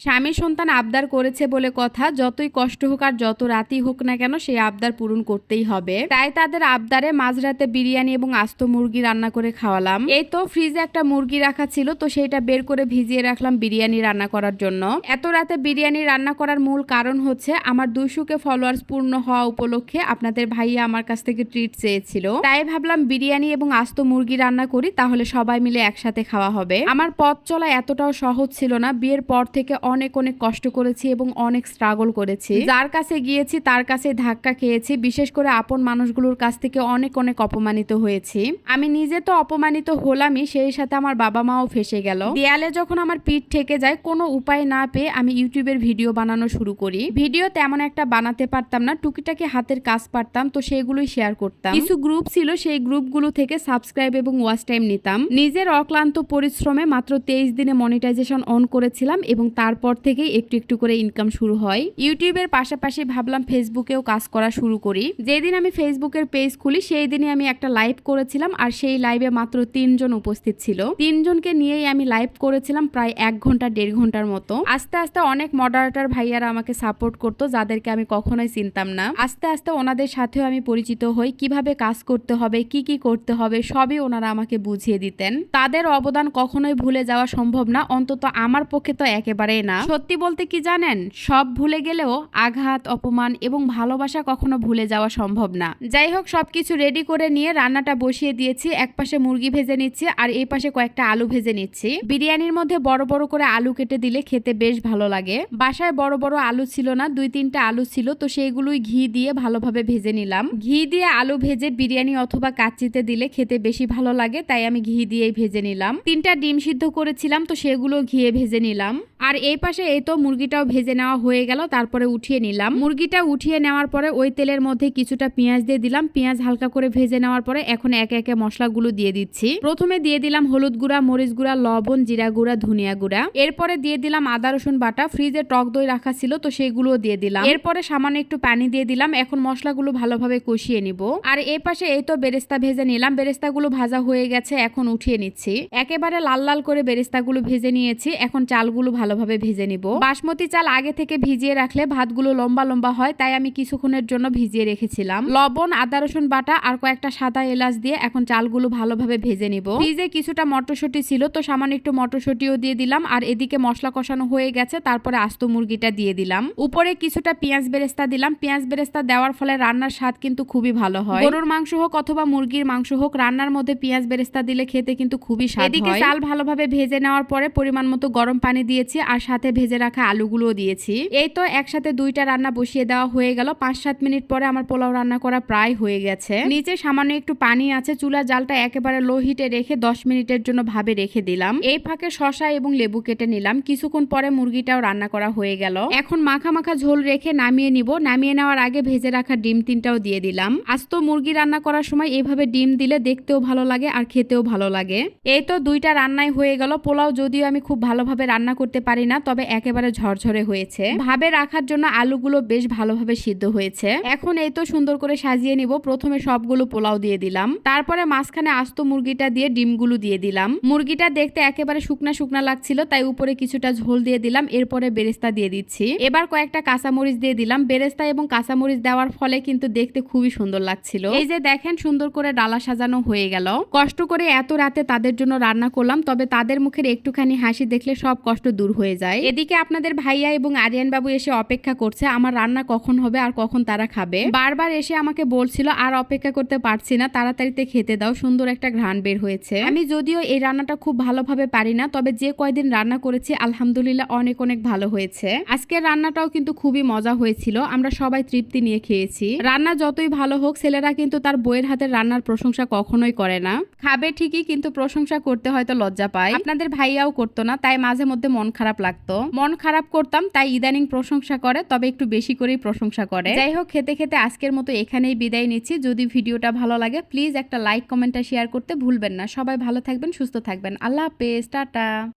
স্বামী সন্তান আবদার করেছে বলে কথা, যতই কষ্ট হোক আর যত রাতই হোক না কেন সেই আবদার পূরণ করতেই হবে। তাই তাদের আবদারে মাঝরাতে বিরিয়ানি এবং আস্ত মুরগি রান্না করে খাওয়ালাম। এই তো ফ্রিজে একটা মুরগি রাখা ছিল, তো সেটা বের করে ভিজিয়ে রাখলাম বিরিয়ানি রান্না করার জন্য। এত রাতে বিরিয়ানি রান্না করার মূল কারণ হচ্ছে, আমার দুইশোকে ফলোয়ার্স পূর্ণ হওয়া উপলক্ষে আপনাদের ভাইয়া আমার কাছ থেকে ট্রিট চেয়েছিল। তাই ভাবলাম বিরিয়ানি এবং আস্ত মুরগি রান্না করি, তাহলে সবাই মিলে একসাথে খাওয়া হবে। আমার পথ চলা এতটাও সহজ ছিল না, বিয়ের পর থেকে অনেক অনেক কষ্ট করেছি এবং অনেক স্ট্রাগল করেছি। যার কাছে গিয়েছি, তার কাছে ধাক্কা খেয়েছি। বিশেষ করে আপন মানুষগুলোর কাছ থেকে অনেক অনেক অপমানিত হয়েছি। আমি নিজে তো অপমানিত হলামই, সেই সাথে আমার বাবা মাও ফেসে গেল। দেয়ালে যখন আমার পিঠ ঠেকে যায়, কোনো উপায় না পেয়ে আমি ইউটিউবের ভিডিও বানানো শুরু করি। ভিডিও তেমন একটা বানাতে পারতাম না, টুকিটাকি হাতের কাজ পারতাম, তো সেগুলোই শেয়ার করতাম। কিছু গ্রুপ ছিল, সেই গ্রুপগুলো থেকে সাবস্ক্রাইব এবং ওয়াচ টাইম নিতাম। নিজের অক্লান্ত পরিশ্রমে মাত্র তেইশ দিনে মনিটাইজেশন অন করেছিলাম এবং তারপর থেকেই একটু একটু করে ইনকাম শুরু হয়। ইউটিউবের পাশাপাশি ভাবলাম ফেসবুকেও কাজ করা শুরু করি। যেদিন আমি ফেসবুকের পেজ খুলি সেই দিনই আমি একটা লাইভ করেছিলাম আর সেই লাইভে মাত্র তিনজন উপস্থিত ছিল। তিনজনকে নিয়েই আমি লাইভ করেছিলাম প্রায় এক ঘণ্টা, দেড় ঘণ্টার মতো। আস্তে আস্তে অনেক মডারেটর ভাইয়ারা আমাকে সাপোর্ট করতো, যাদেরকে আমি কখনোই চিনতাম না। আস্তে আস্তে ওনাদের সাথেও আমি পরিচিত হই, কীভাবে কাজ করতে হবে, কি কি করতে হবে, সবই ওনারা আমাকে বুঝিয়ে দিতেন। তাদের অবদান কখনোই ভুলে যাওয়া সম্ভব না, অন্তত আমার পক্ষে তো একেবারেই না। সত্যি বলতে কি জানেন? সব ভুলে গেলেও আঘাত, অপমান এবং ভালোবাসা কখনো ভুলে যাওয়া সম্ভব না। যাই হোক, সবকিছু রেডি করে নিয়ে রান্নাটা বসিয়ে দিয়েছি। এক পাশে মুরগি ভেজে নিচ্ছি আর এই পাশে কয়েকটা আলু ভেজে নিচ্ছি। বিরিয়ানির মধ্যে বড় বড় করে আলু কেটে দিলে খেতে বেশ ভালো লাগে। বাসায় বড় বড় আলু ছিল না, দুই তিনটা আলু ছিল, তো সেইগুলোই ঘি দিয়ে ভালোভাবে ভেজে নিলাম। ঘি দিয়ে আলু ভেজে বিরিয়ানি অথবা কাচ্চিতে দিলে খেতে বেশি ভালো লাগে, তাই আমি ঘি দিয়েই ভেজে নিলাম। তিনটা ডিম সিদ্ধ করেছিলাম, তো সেগুলো ঘিয়ে ভেজে নিলাম। আর এই পাশে এই তো মুরগিটাও ভেজে নেওয়া হয়ে গেল, তারপরে উঠিয়ে নিলাম। মুরগিটা উঠিয়ে নেওয়ার পরে ওই তেলের মধ্যে কিছুটা পেঁয়াজ দিয়ে দিলাম। পেঁয়াজ হালকা করে ভেজে নেওয়ার পরে এখন একে একে মশলাগুলো দিয়ে দিচ্ছি। প্রথমে দিয়ে দিলাম হলুদ গুঁড়া, মরিচ গুঁড়া, লবণ, জিরা গুঁড়া, ধনিয়া গুঁড়া। এরপরে দিয়ে দিলাম আদা, রসুন বাটা। ফ্রিজে টক দই রাখা ছিল তো সেগুলোও দিয়ে দিলাম। এরপরে সামান্য একটু পানি দিয়ে দিলাম। এখন মশলাগুলো ভালোভাবে কষিয়ে নিব। আর এই পাশে এই তো বেরেস্তা ভেজে নিলাম। বেরেস্তাগুলো ভাজা হয়ে গেছে, এখন উঠিয়ে নিচ্ছি। একেবারে লাল লাল করে বেরেস্তাগুলো ভেজে নিয়েছি। এখন চালগুলো ভালোভাবে ভেজে নিব। বাসমতি চাল আগে থেকে ভিজিয়ে রাখলে ভাতগুলো লম্বা লম্বা হয় তাই আমি কিছুক্ষণের জন্য ভিজিয়ে রেখেছিলাম। লবণ আদা রসুন বাটা আর কয়েকটা সাদা এলাচ দিয়ে এখন চালগুলো ভালোভাবে ভেজে নিব। ফ্রিজে কিছুটা মটরশুঁটি ছিল তো সামান্য একটু মটরশুঁটিও দিয়ে দিলাম আর এদিকে মশলা কষানো হয়ে গেছে তারপরে আস্ত মুরগিটা দিয়ে দিলাম। উপরে কিছুটা পেঁয়াজ বেরেস্তা দিলাম। পেঁয়াজ বেরেস্তা দেওয়ার ফলে রান্নার স্বাদ কিন্তু খুবই ভালো হয়। গরুর মাংস হোক অথবা মুরগির মাংস হোক রান্নার মধ্যে পেঁয়াজ বেরেস্তা দিলে খেতে কিন্তু খুবই স্বাদ এদিকে চাল ভালোভাবে ভেজে নেওয়ার পরে পরিমাণ মতো গরম পানি দিয়েছি। আর সাথে ভেজে রাখা আলুগুলোও দিয়েছি। এই তো একসাথে দুইটা রান্না বসিয়ে দেওয়া হয়ে গেল। পাঁচ সাত মিনিট পরে আমার পোলাও রান্না করা প্রায় হয়ে গেছে। নিচে সামান্য একটু পানি আছে। চুলার জালটা একেবারে লো হিটে রেখে দশ মিনিটের জন্য ভাবে রেখে দিলাম। এই ফাঁকে শশা এবং লেবু কেটে নিলাম। কিছুক্ষণ পরে মুরগিটাও রান্না করা হয়ে গেল। এখন মাখা মাখা ঝোল রেখে নামিয়ে নিব। নামিয়ে নেওয়ার আগে ভেজে রাখা ডিম তিনটাও দিয়ে দিলাম। আজ তো মুরগি রান্না করার সময় এইভাবে ডিম দিলে দেখতেও ভালো লাগে আর খেতেও ভালো লাগে। এই তো দুইটা রান্নাই হয়ে গেল। পোলাও যদিও আমি খুব ভালোভাবে রান্না করতে পারি না, তবে একেবারে ঝরঝরে হয়েছে। ভাবে রাখার জন্য আলুগুলো বেশ ভালোভাবে সিদ্ধ হয়েছে। এখন এই তো সুন্দর করে সাজিয়ে নিব। প্রথমে সবগুলো পোলাও দিয়ে দিলাম। তারপরে মাঝখানে আস্ত মুরগিটা দিয়ে ডিমগুলো দিয়ে দিলাম। মুরগিটা দেখতে একেবারে শুকনা শুকনা লাগছিল, তাই উপরে কিছুটা ঝোল দিয়ে দিলাম। এরপরে বেরেস্তা দিয়ে দিচ্ছি। এবার কয়েকটা কাঁচামরিচ দিয়ে দিলাম। বেরেস্তা এবং কাঁচামরিচ দেওয়ার ফলে কিন্তু দেখতে খুবই সুন্দর লাগছিল। এই যে দেখেন, সুন্দর করে ডালা সাজানো হয়ে গেল। কষ্ট করে এত রাতে তাদের জন্য রান্না করলাম, তবে তাদের মুখের একটুখানি হাসি দেখলে সব কষ্ট দূর হয়ে যায়। এদিকে আপনাদের ভাইয়া এবং আরিয়ান বাবু এসে অপেক্ষা করছে, আমার রান্না কখন হবে আর কখন তারা খাবে? বারবার এসে আমাকে বলছিল, আর অপেক্ষা করতে পারছি না, তাড়াতাড়িতে খেতে দাও, সুন্দর একটা ঘ্রাণ বের হয়েছে। আমি যদিও এই রান্নাটা খুব ভালোভাবে পারি না, তবে যে কয়দিন রান্না করেছি, আলহামদুলিল্লাহ অনেক অনেক ভালো হয়েছে। আজকের রান্নাটাও কিন্তু খুবই মজা হয়েছিল, আমরা সবাই তৃপ্তি নিয়ে খেয়েছি। রান্না যতই ভালো হোক, ছেলেরা কিন্তু তার বইয়ের হাতের রান্নার প্রশংসা কখনোই করে না। খাবে ঠিকই, কিন্তু প্রশংসা করতে হয়তো লজ্জা পায়। আপনাদের ভাইয়াও করতো না, তাই মাঝে মধ্যে মন খারাপ লাগতো। মন খারাপ করতাম, তাই ইদানিং প্রশংসা করে, তবে একটু বেশি করেই প্রশংসা করে। যাই হোক খেতে খেতে আজকের মতো এখানেই বিদায় নিচ্ছি। যদি ভিডিওটা ভালো লাগে, প্লিজ একটা লাইক কমেন্টটা শেয়ার করতে ভুলবেন না। সবাই ভালো থাকবেন, সুস্থ থাকবেন। আল্লাহ হাফেজ, টাটা।